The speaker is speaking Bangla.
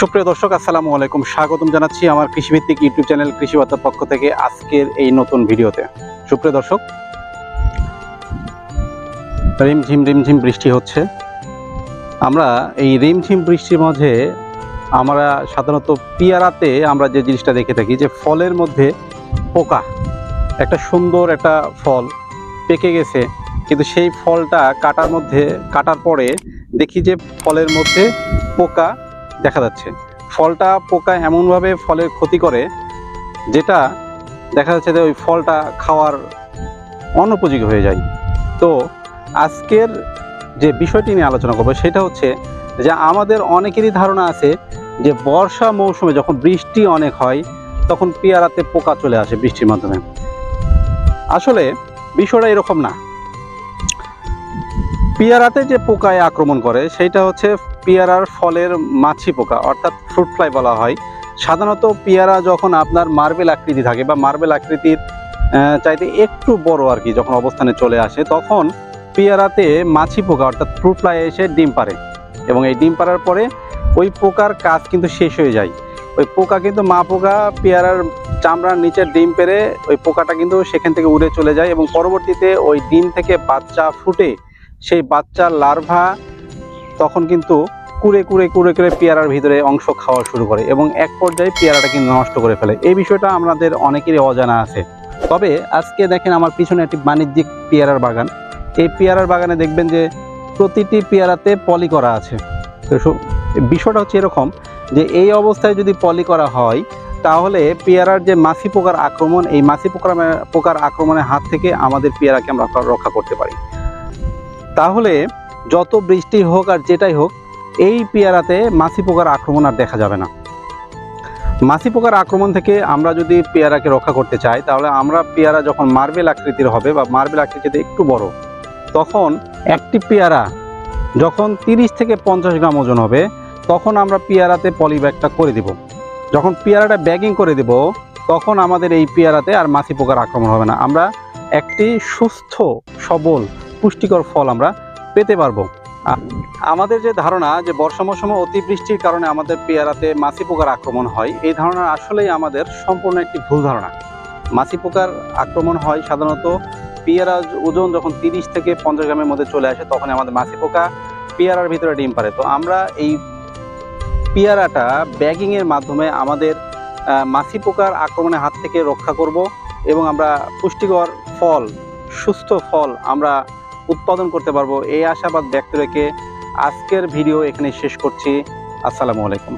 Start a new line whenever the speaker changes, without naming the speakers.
সুপ্রিয় দর্শক, আসসালামু আলাইকুম। স্বাগতম জানাচ্ছি আমার কৃষিভিত্তিক ইউটিউব চ্যানেল কৃষি বার্তার পক্ষ থেকে আজকের এই নতুন ভিডিওতে। সুপ্রিয় দর্শক, রিমঝিম রিমঝিম বৃষ্টি হচ্ছে। আমরা এই রিমঝিম বৃষ্টির মাঝে আমরা সাধারণত পিয়ারাতে আমরা যে জিনিসটা দেখে থাকি যে ফলের মধ্যে পোকা, একটা সুন্দর একটা ফল পেকে গেছে, কিন্তু সেই ফলটা কাটার মধ্যে, কাটার পরে দেখি যে ফলের মধ্যে পোকা দেখা যাচ্ছে। ফলটা পোকা এমনভাবে ফলের ক্ষতি করে, যেটা দেখা যাচ্ছে যে ওই ফলটা খাওয়ার অনুপযোগী হয়ে যায়। তো আজকের যে বিষয়টি নিয়ে আলোচনা করব, সেটা হচ্ছে যে আমাদের অনেকেরই ধারণা আছে যে বর্ষা মৌসুমে যখন বৃষ্টি অনেক হয়, তখন পেয়ারাতে পোকা চলে আসে বৃষ্টির মাধ্যমে। আসলে বিষয়টা এরকম না। পেয়ারাতে যে পোকায় আক্রমণ করে সেটা হচ্ছে পেয়ারার ফলের মাছি পোকা, অর্থাৎ ফ্রুট ফ্লাই বলা হয়। সাধারণত পেয়ারা যখন আপনার মার্বেল আকৃতি থাকে বা মার্বেল আকৃতির চাইতে একটু বড় আর কি যখন অবস্থানে চলে আসে, তখন পেয়ারাতে মাছি পোকা, অর্থাৎ ফ্রুট ফ্লাই এসে ডিম পারে এবং এই ডিম পারার পরে ওই পোকার কাজ কিন্তু শেষ হয়ে যায়। ওই পোকা কিন্তু মা পোকা, পেয়ারার চামড়ার নিচে ডিম পেরে ওই পোকাটা কিন্তু সেখান থেকে উড়ে চলে যায় এবং পরবর্তীতে ওই ডিম থেকে বাচ্চা ফুটে সেই বাচ্চার লার্ভা তখন কিন্তু কুড়ে কুড়ে কুড়ে কুড়ে পেয়ারার ভিতরে অংশ খাওয়া শুরু করে এবং এক পর্যায়ে পেয়ারাটা কিন্তু নষ্ট করে ফেলে। এই বিষয়টা আমাদের অনেকেরই অজানা আছে। তবে আজকে দেখেন আমার পিছনে একটি বাণিজ্যিক পেয়ারার বাগান। এই পেয়ারার বাগানে দেখবেন যে প্রতিটি পেয়ারাতে পলি করা আছে। বিষয়টা হচ্ছে এরকম যে এই অবস্থায় যদি পলি করা হয়, তাহলে পেয়ারার যে মাছি পোকার আক্রমণ, এই মাছি পোকার পোকার আক্রমণের হাত থেকে আমাদের পেয়ারাকে আমরা রক্ষা করতে পারি। তাহলে যত বৃষ্টি হোক আর যেটাই হোক, এই পেয়ারাতে মাছি পোকার আক্রমণ আর দেখা যাবে না। মাছি পোকার আক্রমণ থেকে আমরা যদি পেয়ারাকে রক্ষা করতে চাই, তাহলে আমরা পেয়ারা যখন মার্বেল আকৃতির হবে বা মার্বেল আকৃতিতে একটু বড়, তখন একটি পেয়ারা যখন তিরিশ থেকে পঞ্চাশ গ্রাম ওজন হবে, তখন আমরা পেয়ারাতে পলি ব্যাগটা করে দিব। যখন পেয়ারাটা ব্যাগিং করে দেব, তখন আমাদের এই পেয়ারাতে আর মাছি পোকার আক্রমণ হবে না। আমরা একটি সুস্থ, সবল পুষ্টিকর ফল আমরা পেতে পারব। আমাদের যে ধারণা যে বর্ষা মৌসুমে অতিবৃষ্টির কারণে আমাদের পেয়ারাতে মাছি পোকার আক্রমণ হয়, এই ধারণা আসলেই আমাদের সম্পূর্ণ একটি ভুল ধারণা। মাছি পোকার আক্রমণ হয় সাধারণত পেয়ারা ওজন যখন তিরিশ থেকে পঞ্চাশ গ্রামের মধ্যে চলে আসে তখন আমাদের মাছি পোকা পেয়ারার ভিতরে ডিম পারে। তো আমরা এই পেয়ারাটা ব্যাগিংয়ের মাধ্যমে আমাদের মাছি পোকার আক্রমণের হাত থেকে রক্ষা করব এবং আমরা পুষ্টিকর ফল, সুস্থ ফল আমরা উৎপাদন করতে পারব। এই আশাবাদ ব্যক্ত রেখে আজকের ভিডিও এখানে শেষ করছি। আসসালামু আলাইকুম।